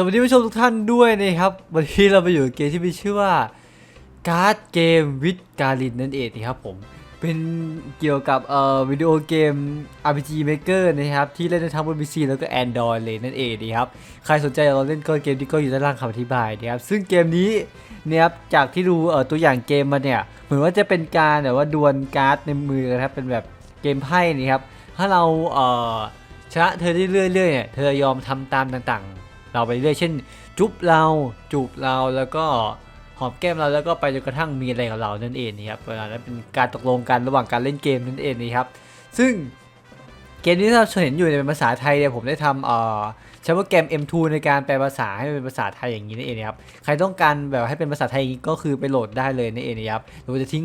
สวัสดีผู้ชมทุกท่านด้วยนะครับ วันนี้เราไปอยู่เกมที่มีชื่อว่าการ์ดเกมวิดการินนั่นเองนะครับผมเป็นเกี่ยวกับเอ่อวิดีโอเกม RPG Maker นะครับ ที่เล่นได้ทั้งบน PC แล้วก็ Android เลยนั่นเองนะครับ ใครสนใจอยาเล่นก็เกมที่ก็อยู่ด้านล่างคำอธิบายนะครับ ซึ่งเกมนี้เนี่ยครับจากที่ดูเอ่อตัวอย่างเกมมาเนี่ย เหมือนว่าจะเป็นการแบบว่าดวลการ์ดในมือนะครับ เป็นแบบเกมไพ่นะครับ ถ้าเราเอ่อชนะเธอเรื่อยๆเรื่อยๆเนี่ยเธอยอมทำตามต่างๆ เราไปเรื่อยเช่น จุ๊บเราจูบเราแล้วก็หอมแก้มเราแล้วก็ไปจนกระทั่งมีอะไรกับเรานั่นเองนะครับเวลานั้นเป็นการตกลงกันระหว่างการเล่นเกมนั่นเองนะครับซึ่งเกมนี้ที่เราเห็นอยู่ในเป็นภาษาไทยเนี่ยผมได้ทำเอ่อ ใช้โปรแกรม M2 ในการแปลภาษาให้เป็นภาษาไทยอย่างนี้นั่นเองนะครับ ใครต้องการแบบให้เป็นภาษาไทยอย่างนี้ก็คือไปโหลดได้เลยนั่นเองนะครับเดี๋ยวจะทิ้ง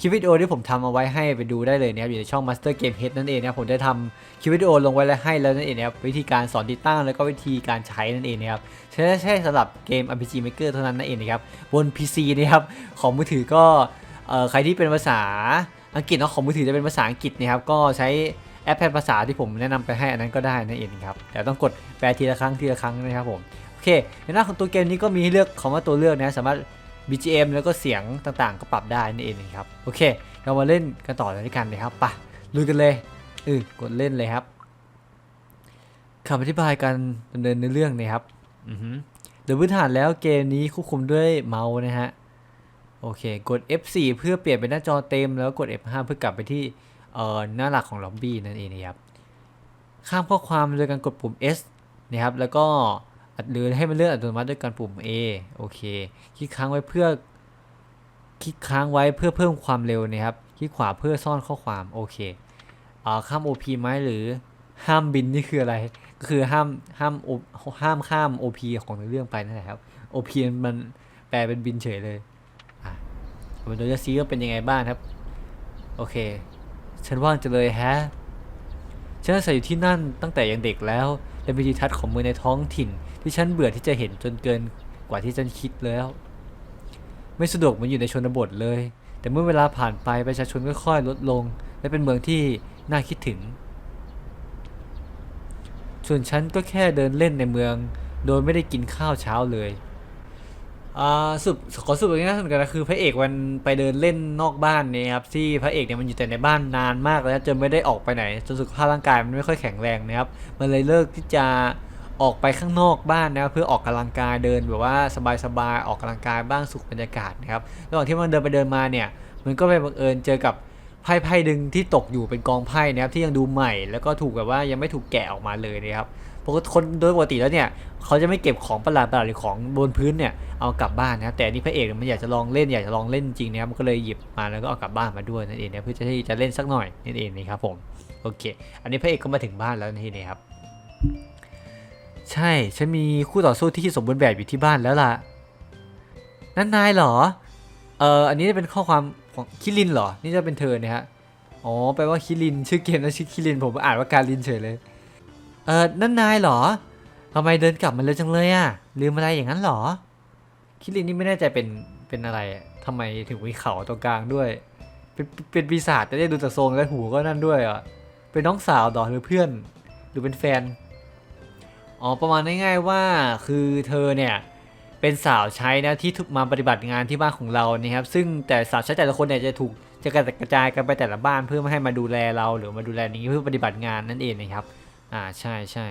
คลิปวิดีโอที่ผมทำเอาไว้ให้ไปดูได้เลยนะครับอยู่ในช่อง Master Game Head นั่นเองนะครับผมได้ทำคลิปวิดีโอลงไว้แล้วให้แล้วนั่นเองนะครับวิธีการสอนติดตั้งแล้วก็วิธีการใช้นั่นเองนะครับใช้ได้แค่สำหรับเกม RPG Maker เท่านั้นนั่นเองนะครับบน PC นะครับของมือถือก็เอ่อใครที่เป็นภาษาอังกฤษเนาะของมือถือจะเป็นภาษาอังกฤษนะครับก็ใช้ แอปแปลภาษาที่ผมแนะนำไปให้อันนั้นก็ได้นั่นเองครับแต่ต้องกดแปลทีละครั้งทีละครั้งนะครับผมโอเค ในหน้าของตัวเกมนี้ก็มีให้เลือกคำว่าตัวเลือกนะสามารถ BGM แล้วก็เสียงต่างๆ ก็ปรับได้นั่นเองครับโอเค เรามาเล่นกันต่อเลยด้วยกันนะครับไปลุยกันเลยเออกดเล่นเลยครับคำอธิบายการดำเนินในเรื่องนะครับอือฮึโดยพื้นฐานแล้วเกมนี้ควบคุมด้วยเมาส์นะฮะโอเค กด F4 เพื่อเปลี่ยนเป็นหน้าจอเต็มแล้วกด F5 เพื่อกลับไปที่ หน้าหลักของล็อบบี้นั่นเองนะครับข้ามข้อความโดยการกดปุ่ม S นะครับแล้วก็หรือให้มันเลื่อนอัตโนมัติด้วยการปุ่ม A โอเคคลิกค้างไว้เพื่อคลิกค้างไว้เพื่อเพิ่มความเร็วนะครับคลิกขวาเพื่อซ่อนข้อความโอเคอ่าข้าม OP ไหมหรือห้ามบินนี่คืออะไรก็คือห้ามห้ามห้ามข้าม OP ของในเรื่องไปนั่นแหละครับ OP มันแปลเป็นบินเฉยเลยอะมาดูจะซีว่าเป็นยังไงบ้างครับ โอเค ฉันว่างจะเลยแฮะ ฉันอาศัยอยู่ที่นั่นตั้งแต่ยังเด็กแล้ว และวิธีทัศน์ของเมืองในท้องถิ่น ที่ฉันเบื่อที่จะเห็นจนเกินกว่าที่ฉันคิดแล้ว ไม่สะดวกเหมือนอยู่ในชนบทเลย แต่เมื่อเวลาผ่านไปประชาชนค่อยๆลดลง และเป็นเมืองที่น่าคิดถึง ส่วนฉันก็แค่เดินเล่นในเมือง โดยไม่ได้กินข้าวเช้าเลย อ่าสรุปขอสรุปอย่างนี้นะเหมือนกันนะคือพระเอกมันไปเดินเล่นนอกบ้านเนี่ยครับที่พระเอกเนี่ยมันอยู่แต่ในบ้านนานมากแล้วจนไม่ได้ออกไปไหนจนสุขภาพร่างกายมันไม่ค่อยแข็งแรงนะครับมันเลยเลิกที่จะออกไปข้างนอกบ้านนะครับเพื่อออกกำลังกายเดินแบบว่าสบายๆออกกำลังกายบ้างสุขบรรยากาศนะครับระหว่างที่มันเดินไปเดินมาเนี่ยมันก็ไปบังเอิญเจอกับไพ่ไพ่ดึงที่ตกอยู่เป็นกองไพ่นะครับที่ยังดูใหม่ แล้วก็ถูกแบบว่ายังไม่ถูกแกะออกมาเลยนะครับ ปกติคนโดยปกติแล้วเนี่ยเขาจะไม่เก็บของประหลาดประหลาดหรือของบนพื้นเนี่ยเอากลับบ้านนะครับแต่นี่พระเอกมันอยากจะลองเล่นอยากจะลองเล่นจริงนะครับมันก็เลยหยิบมาแล้วก็เอากลับบ้านมาด้วยนั่นเองนะเพื่อจะที่จะเล่นสักหน่อยนั่นเองนะครับผมโอเค อันนี้พระเอกก็มาถึงบ้านแล้วนี่นะครับใช่ ฉันมีคู่ต่อสู้ที่สมบูรณ์แบบอยู่ที่บ้านแล้วล่ะ นั่นนายเหรอ เอออันนี้เป็นข้อความของคิรินเหรอ นี่จะเป็นเธอเนี่ยฮะ อ๋อ แปลว่าคิริน ชื่อเกมนะชื่อคิริน ผมอ่านว่าการลินเฉยเลย เออนั่นนายเหรอทำไมเดินกลับมาเร็วจังเลยอะลืมอะไรอย่างนั้นเหรอ คิรินนี่ไม่แน่ใจเป็นเป็นอะไรทำไมถึงมีเขาตรงกลางด้วย เป็นเป็นปีศาจแต่ได้ดูจากทรงและหูก็นั่นด้วยอะเป็นน้องสาวดอหรือเพื่อน หรือเป็นแฟนอ๋อประมาณง่ายๆว่าคือเธอเนี่ยเป็นสาวใช้นะที่ถูกมาปฏิบัติงานที่บ้านของเรานะครับ ซึ่งแต่สาวใช้แต่ละคนเนี่ยจะถูกจะกระจายกันไปแต่ละบ้านเพื่อไม่ให้มาดูแลเรา หรือมาดูแลนี้เพื่อปฏิบัติงานนั่นเองนะครับ อ่าใช่ใช่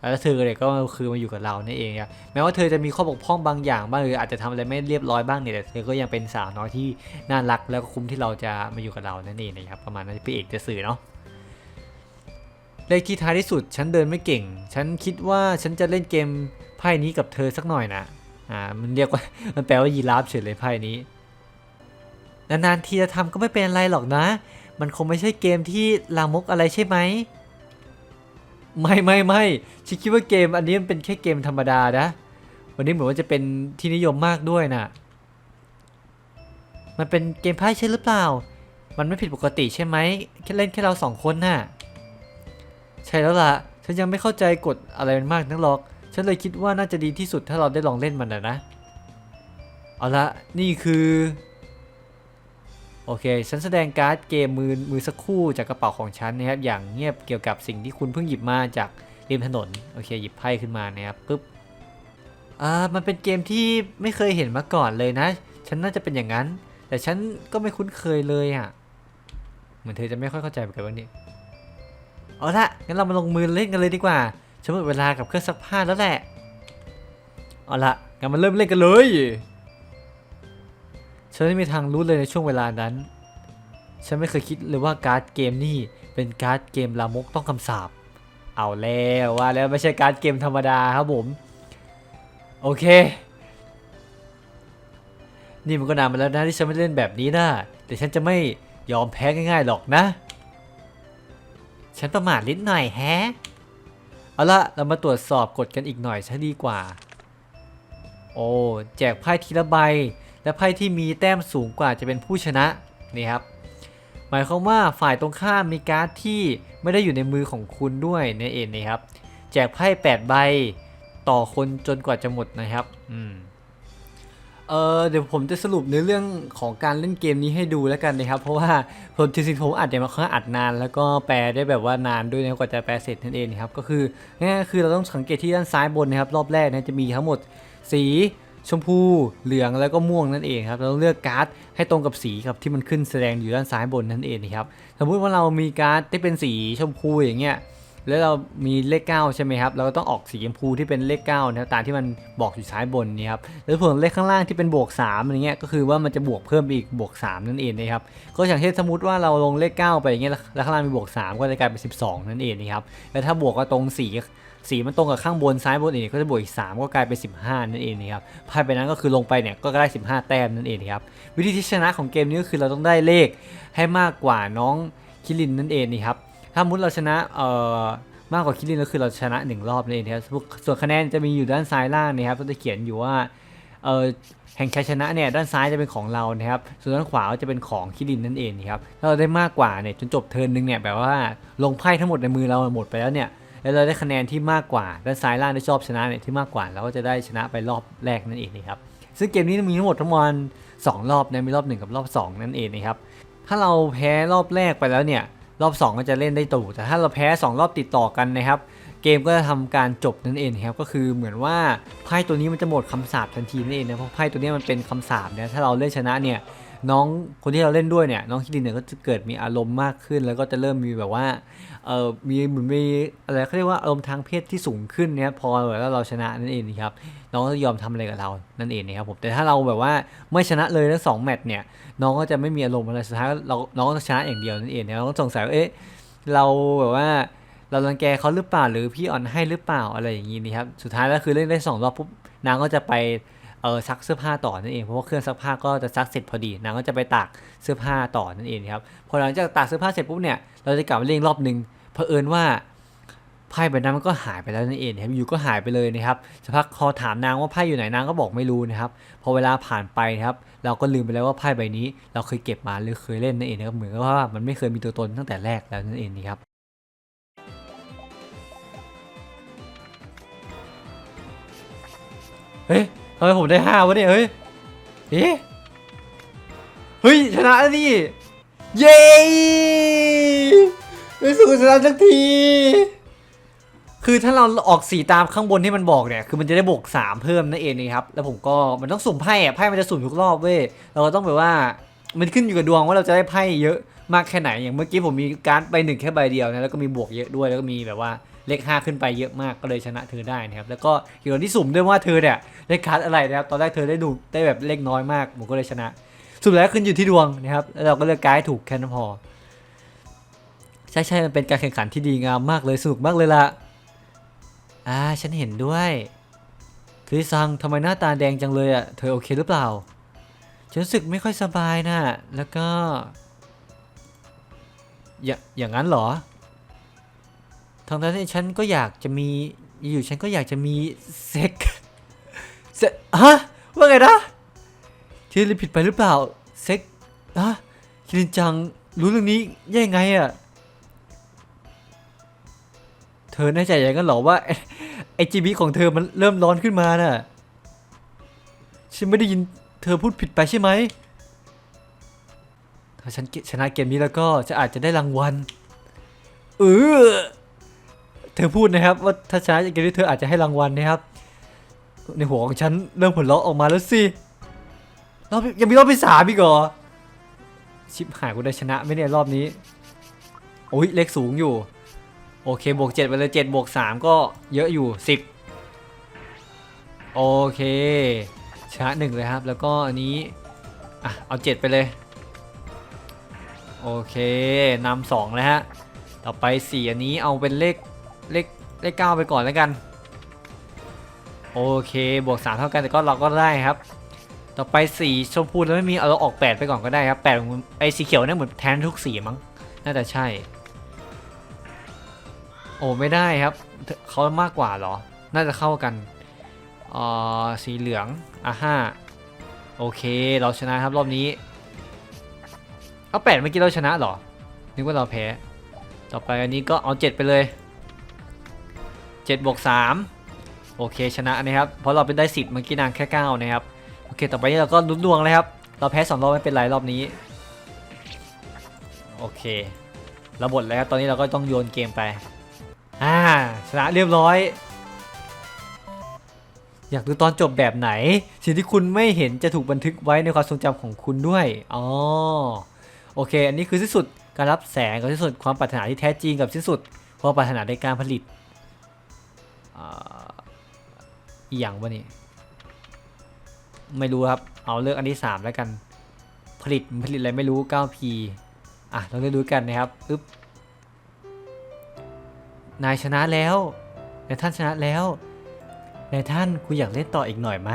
แล้วเธอเนี่ยก็คือมาอยู่กับเราเนั่นเองครับแม้ว่าเธอจะมีข้อบกพร่องบางอย่างบ้างหรืออาจจะทำอะไรไม่เรียบร้อยบ้างเนี่ยแต่เธอก็ยังเป็นสาวน้อยที่น่ารักแล้วก็คุ้มที่เราจะมาอยู่กับเรานั่นเองนะครับประมาณนั้นพี่เอกจะสื่อเนาะเลขที่ท้ายที่สุด ฉันเดินไม่เก่ง ฉันคิดว่าฉันจะเล่นเกมไพ่นี้กับเธอสักหน่อยนะอ่ามันเรียกว่ามันแปลว่ายีราฟเฉยเลยไพ่นี้นานๆทีจะทำก็ไม่เป็นอะไรหรอกนะ มันคงไม่ใช่เกมที่ลามกอะไรใช่ไหม ไม่ไม่ไม่ฉันคิดว่าเกมอันนี้มันเป็นแค่เกมธรรมดานะ วันนี้เหมือนว่าจะเป็นที่นิยมมากด้วยนะมันเป็นเกมไพ่ใช่หรือเปล่า มันไม่ผิดปกติใช่ไหมแค่เล่นแค่เราสองคนน่ะ ใช่แล้วล่ะ ฉันยังไม่เข้าใจกฎอะไรมันมากนักหรอก ฉันเลยคิดว่าน่าจะดีที่สุดถ้าเราได้ลองเล่นมันนะนะ เอาละนี่คือ โอเค ฉันแสดงการ์ดเกมมือมือสักคู่จากกระเป๋าของฉันนะครับ อย่างเงียบเกี่ยวกับสิ่งที่คุณเพิ่งหยิบมาจากริมถนน โอเค หยิบไพ่ขึ้นมานะครับปึ๊บ อ่า มันเป็นเกมที่ไม่เคยเห็นมาก่อนเลยนะ ฉันน่าจะเป็นอย่างนั้น แต่ฉันก็ไม่คุ้นเคยเลยอะ เหมือนเธอจะไม่ค่อยเข้าใจเหมือนกันวันนี้เอาละงั้นเรามาลงมือเล่นกันเลยดีกว่า ฉันหมดเวลากับเครื่องซักผ้าแล้วแหละ เอาละงั้นมาเริ่มเล่นกันเลย ฉันไม่มีทางรู้เลยในช่วงเวลานั้น ฉันไม่เคยคิดเลยว่าการ์ดเกมนี่เป็นการ์ดเกมลามกต้องคำสาปเอาแล้วว่าแล้วไม่ใช่การ์ดเกมธรรมดาครับผม โอเค นี่มันก็นานมาแล้วนะที่ฉันไม่เล่นแบบนี้นะแต่ฉันจะไม่ยอมแพ้ง่ายๆหรอกนะ ฉันประมาทนิดหน่อยแฮะเอาละเรามาตรวจสอบกฎกันอีกหน่อยซะดีกว่า โอ้แจกไพ่ทีละใบ และไพ่ที่มีแต้มสูงกว่าจะเป็นผู้ชนะนี่ครับหมายความว่าฝ่ายตรงข้ามมีการ์ดที่ไม่ได้อยู่ในมือของคุณด้วยนั่นเองนะครับแจกไพ่8ใบต่อคนจนกว่าจะหมดนะครับอืมเออเดี๋ยวผมจะสรุปในเรื่องของการเล่นเกมนี้ให้ดูแล้วกันนะครับ เพราะว่าผมจริงๆผมอัดเนี่ยมาค่อนข้างอัดนาน แล้วก็แปลได้แบบว่านานด้วยนะกว่าจะแปลเสร็จนั่นเองนะครับก็คือง่ายคือเราต้องสังเกตที่ด้านซ้ายบนนะครับ รอบแรกนะจะมีทั้งหมดสี ชมพูเหลืองแล้วก็ม่วงนั่นเองครับเราเลือกการ์ดให้ตรงกับสีครับที่มันขึ้นแสดงอยู่ด้านซ้ายบนนั่นเองนะครับสมมุติว่าเรามีการ์ดที่เป็นสีชมพูอย่างเงี้ยแล้วเรามีเลข 9 ใช่ไหมครับ เราก็ต้องออกสีชมพูที่เป็นเลข9นะครับตามที่มันบอกอยู่ซ้ายบนนี่ครับแล้วส่วนเลขข้างล่างที่เป็นบวก3อะไรเงี้ยก็คือว่ามันจะบวกเพิ่มอีกบวก 3 นั่นเองนะครับก็อย่างเช่นสมมติว่าเราลงเลข 9 ไปอย่างเงี้ยแล้วข้างล่างมีบวก 3 ก็จะกลายเป็น 12 นั่นเองนะครับแล้วถ้าบวกก็ตรงสี สีมันตรงกับข้างบนซ้ายบนอีกก็จะบวกอีก 3 ก็กลายเป็น 15 นั่นเองนะครับไพ่ใบนั้นก็คือลงไปเนี่ยก็ได้ 15 แต้มนั่นเองครับวิธีที่ชนะของเกมนี้ก็คือเราต้องได้เลขให้มากกว่าน้องคิรินนั่นเองนี่ครับถ้ามุติเราชนะเอ่อมากกว่าคิรินก็คือเราชนะ 1 รอบนั่นเองครับส่วนคะแนนจะมีอยู่ด้านซ้ายล่างนะครับก็จะเขียนอยู่ว่าเออแห่งชัยชนะเนี่ยด้านซ้ายจะเป็นของเรานะครับ ส่วนด้านขวาก็จะเป็นของคิรินนั่นเองนะครับถ้าเราได้มากกว่าเนี่ยจนจบเทิร์นหนึงเนี่ยแบบว่าลงไพ่ทั้งหมดในมือเราหมดไปแล้วเนี่ย แล้วเราได้คะแนนที่มากกว่าด้านซ้ายล่างที่ชอบชนะเนี่ยที่มากกว่าเราก็จะได้ชนะไปรอบแรกนั่นเองนะครับซึ่งเกมนี้มีทั้งหมดทั้งมวลสองรอบนะมีรอบหนึ่งกับรอบสองนั่นเองนะครับถ้าเราแพ้รอบแรกไปแล้วเนี่ยรอบ 2 ก็จะเล่นได้ตู่แต่ถ้าเราแพ้ 2 รอบติดต่อกันนะครับเกมก็จะทำการจบนั่นเองครับก็คือเหมือนว่าไพ่ตัวนี้มันจะหมดคำสาปทันทีนั่นเองนะเพราะไพ่ตัวนี้มันเป็นคำสาปเนี่ยถ้าเราเล่นชนะเนี่ย น้องคนที่เราเล่นด้วยเนี่ยน้องคิดินเนี่ยก็จะเกิดมีอารมณ์มากขึ้น แล้วก็จะเริ่มมีแบบว่าเออมีเหมือนมีอะไรเขาเรียกว่าอารมณ์ทางเพศที่สูงขึ้นเนี่ยพอแบบว่าเราชนะนั่นเองครับน้องก็จะยอมทำอะไรกับเรานั่นเองนะครับผมแต่ถ้าเราแบบว่าไม่ชนะเลยทั้งสองแมตช์เนี่ยน้องก็จะไม่มีอารมณ์อะไรสุดท้ายเราน้องก็ชนะอย่างเดียวนั่นเองนะเราก็สงสัยว่าเอ๊ะเราแบบว่าเรารังแกเขาหรือเปล่าหรือพี่อ่อนให้หรือเปล่าอะไรอย่างงี้นี่ครับสุดท้ายแล้วคือเล่นได้สองรอบปุ๊บนางก็จะไป เออซักเสื้อผ้าต่อนั่นเองเพราะว่าเครื่องซักผ้าก็จะซักเสร็จพอดีนางก็จะไปตากเสื้อผ้าต่อนั่นเองครับพอหลังจากตากเสื้อผ้าเสร็จปุ๊บเนี่ยเราจะกลับมาเล่นรอบหนึ่งเผอิญว่าไพ่ใบนั้นมันก็หายไปแล้วนั่นเองครับอยู่ก็หายไปเลยนะครับสักพักพอถามนางว่าไพ่อยู่ไหนนางก็บอกไม่รู้นะครับพอเวลาผ่านไปนะครับ เราก็ลืมไปแล้วว่าไพ่ใบนี้ เราเคยเก็บมาหรือเคยเล่นนั่นเองนะครับเหมือนกับว่ามันไม่เคยมีตัวตนตั้งแต่แรกแล้วนั่นเองนะครับเฮ้ย ทำไมผมได้ห้าวะเนี่ยเฮ้ยเอ๊ะเฮ้ยชนะแล้วนี่เย้ในสุดชนะสักที คือถ้าเราออกสีตามข้างบนที่มันบอกเนี่ยคือมันจะได้บวก3เพิ่มนั่นเองนะครับแล้วผมก็มันต้องสุ่มไพ่อะไพ่มันจะสุ่มทุกรอบเว้ยเราก็ต้องแบบว่ามันขึ้นอยู่กับดวงว่าเราจะได้ไพ่เยอะมากแค่ไหนอย่างเมื่อกี้ผมมีการ์ดใบหนึ่งแค่ใบเดียวนะแล้วก็มีบวกเยอะด้วยแล้วก็มีแบบว่า เลข 5 ขึ้นไปเยอะมากก็เลยชนะเธอได้นะครับแล้วก็เกี่ยวกับที่สุ่มด้วยว่าเธอเนี่ยได้การ์ดอะไรนะครับตอนแรกเธอได้ดูได้แบบเลขน้อยมากผมก็เลยชนะ สุดแล้วขึ้นอยู่ที่ดวงนะครับแล้วเราก็เลือกการ์ดถูกแค่นั้นพอใช่ใช่มันเป็นการแข่งขันที่ดีงามมากเลยสนุกมากเลยล่ะอ่าฉันเห็นด้วยคริสซังทำไมหน้าตาแดงจังเลยอะเธอโอเคหรือเปล่าฉันรู้สึกไม่ค่อยสบายนะแล้วก็ อย่าอย่างนั้นเหรอ ทางนั้นที่ฉันก็อยากจะมีอยู่ฉันก็อยากจะมีเซ็กเซ็กฮะว่าไงนะที่รีผิดไปหรือเปล่าเซ็กฮะคิรินจังรู้เรื่องนี้ยังไงอะเธอแน่ใจอย่างนั้นเหรอว่าไอจีบีของเธอมันเริ่มร้อนขึ้นมาน่ะฉันไม่ได้ยินเธอพูดผิดไปใช่ไหมถ้าฉันชนะเกมนี้แล้วก็จะอาจจะได้รางวัลเออ เธอพูดนะครับ ว่าถ้าชนะเกมนี้เธออาจจะให้รางวัลนะครับ ในหัวของฉันเริ่มผลเลาะออกมาแล้วสิรอบยังมีรอบที่สามอีกเหรอชิปหายกูได้ชนะไม่เนี่ยรอบนี้โอ้ยเลขสูงอยู่ โอเคบวกเจ็ดไปเลยเจ็ดบวกสามก็เยอะอยู่สิบโอเคชนะหนึ่งเลยครับ แล้วก็อันนี้อะเอาเจ็ดไปเลย โอเคนำสองแล้วฮะ ต่อไปสี่อันนี้เอาเป็นเลข เลขเลขเก้าไปก่อนแล้วกัน โอเคบวกสามเท่ากันแต่ก็เราก็ได้ครับ ต่อไปสีชมพูแล้วไม่มีเอาเราออกแปดไปก่อนก็ได้ครับแปดไอสีเขียวเนี่ยเหมือนแทนทุกสีมั้งน่าจะใช่ โอ้ไม่ได้ครับเขามากกว่าเหรอ น่าจะเข้ากันอ่อสีเหลืองอะห้าโอเคเราชนะครับรอบนี้เอาแปดเมื่อกี้เราชนะเหรอนึกว่าเราแพ้ ต่อไปอันนี้ก็เอาเจ็ดไปเลย เจ็ดบวกสามโอเคชนะนะครับ เพราะเราเป็นได้สิบเมื่อกี้นางแค่เก้านะครับ โอเค ต่อไปนี้เราก็ลุ้นดวงเลยครับ เราแพ้สองรอบไม่เป็นไรรอบนี้ โอเคเราบดแล้วตอนนี้เราก็ต้องโยนเกมไป อ่า ชนะเรียบร้อย อยากดูตอนจบแบบไหน สิ่งที่คุณไม่เห็นจะถูกบันทึกไว้ในความทรงจำของคุณด้วย อ๋อ โอเค อันนี้คือที่สุดการรับแสงกับที่สุดความปรารถนาที่แท้จริงกับที่สุดความปรารถนาในการผลิต อ่าอีหยังวะนี่ ไม่รู้ครับ เอาเลือกอันที่ 3 แล้วกัน ผลิตผลิตอะไรไม่รู้ 9P อะ เราได้ดูกันนะครับอึ๊บ นายชนะแล้วนายท่านชนะแล้วนายท่านคุณอยากเล่นต่ออีกหน่อยไหม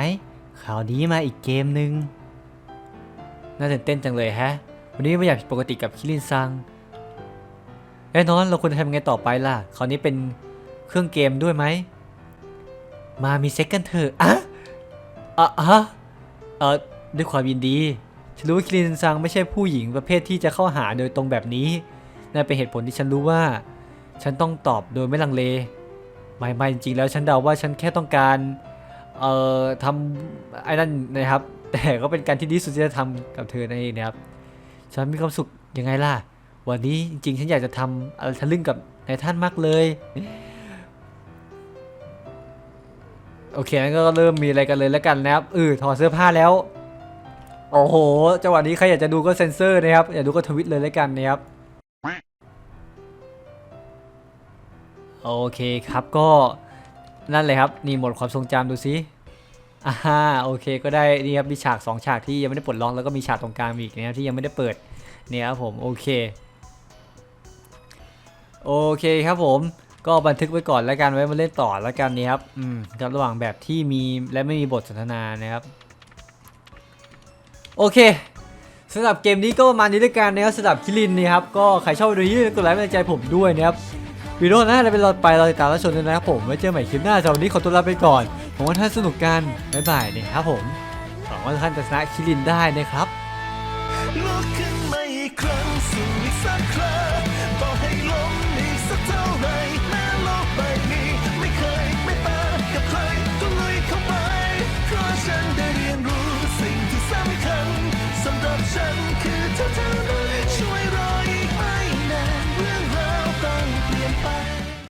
คราวนี้มาอีกเกมหนึ่งน่าตื่นเต้นจังเลยแฮะ วันนี้ไม่อยากผิดปกติกับคิรินซังแน่นอนเราควรจะทำไงต่อไปล่ะ คราวนี้เป็นเครื่องเกมด้วยไหม มามีเซ็กกันเถอะอะอะฮะเออด้วยความยินดีฉันรู้ว่าคิรินซังไม่ใช่ผู้หญิงประเภทที่จะเข้าหาโดยตรงแบบนี้นั่นเป็นเหตุผลที่ฉันรู้ว่า ฉันต้องตอบโดยไม่ลังเลไม่ไม่จริงๆแล้วฉันเดาว่าฉันแค่ต้องการเอ่อทำไอ้นั่นนะครับ แต่ก็เป็นการที่ดีสุดที่จะทำกับเธอนั่นเองนะครับ ฉันมีความสุขยังไงล่ะ วันนี้จริงๆ ฉันอยากจะทำอะไรทะลึ่งกับนายท่านมากเลย โอเคงั้นก็เริ่มมีอะไรกันเลยแล้วกันนะครับเออถอดเสื้อผ้าแล้ว โอ้โห จังหวะนี้ใครอยากจะดูก็เซ็นเซอร์นะครับ อยากดูก็ทวิตเลยแล้วกันนะครับ โอเคครับก็นั่นเลยครับ นี่หมดความทรงจำดูซิอ่าโอเคก็ได้นี่ครับมีฉาก 2 ฉากที่ยังไม่ได้ปลดล็อกแล้วก็มีฉากตรงกลางอีกนะครับที่ยังไม่ได้เปิดเนี่ยครับผมโอเค โอเคครับผม ก็บันทึกไว้ก่อนแล้วกันไว้มาเล่นต่อแล้วกันนี่ครับอืมกับระหว่างแบบที่มีและไม่มีบทสนทนานะครับ โอเคสำหรับเกมนี้ก็ประมาณนี้ด้วยกันนะครับสำหรับคิรินนี่ครับก็ใครชอบวิดีโอนี้กดไลค์เป็นใจผมด้วยนะครับวิดีโอหน้าจะเป็นเราไปเราติดตามรับชมด้วยนะครับผมไว้เจอใหม่คลิปหน้าสำหรับวันนี้ขอตัวลาไปก่อนหวังว่าท่านสนุกกันบ๊ายบายนะครับผมหวังว่าท่านจะชนะคิรินได้นะครับ